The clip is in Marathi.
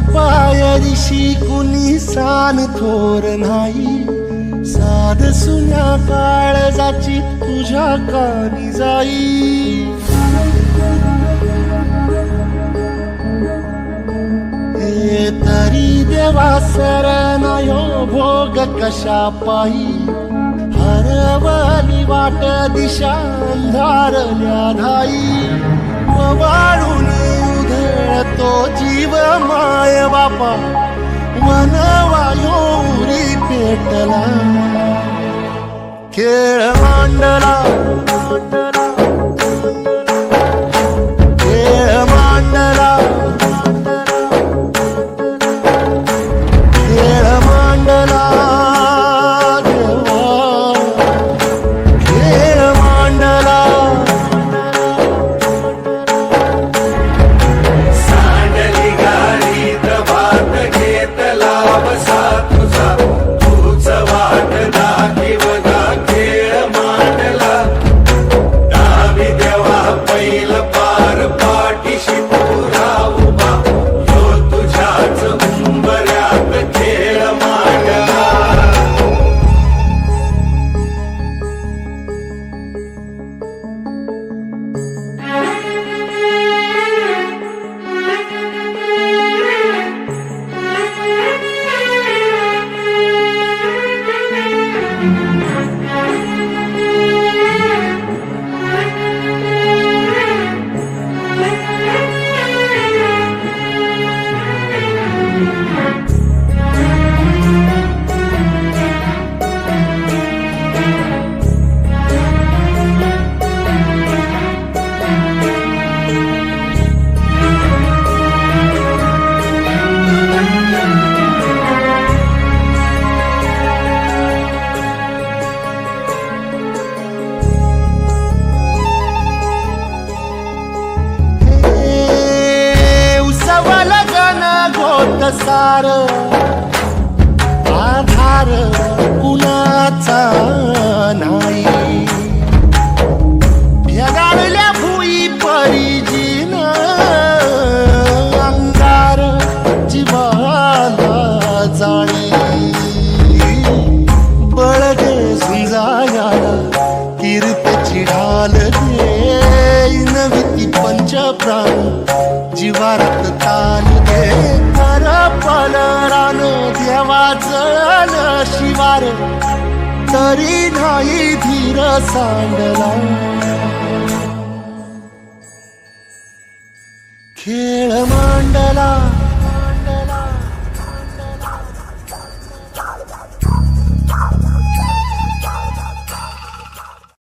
पायरीशी कुणी सान थोर नाही. साध सुन्या काळजाची तुझ्या कानी जाई. हे तरी देवा सर नयो भोग कशा पायी. हरवली वाट दिशा अंधारल्या धाई वाळून उधळतो जीव मा बापा वनवायो उरी पेटला खेळ मांडला. सार आधार कुणाचा नाही. भेगाडल्या भुई परिजीन अंगार जीवाला जाणी बळगे झुंजाया कीर्त चिढाल दे नवी पंच प्राण जीवारत ताल दे वाचल शिवार तरी नाही धीर सांडला. खेळ मांडला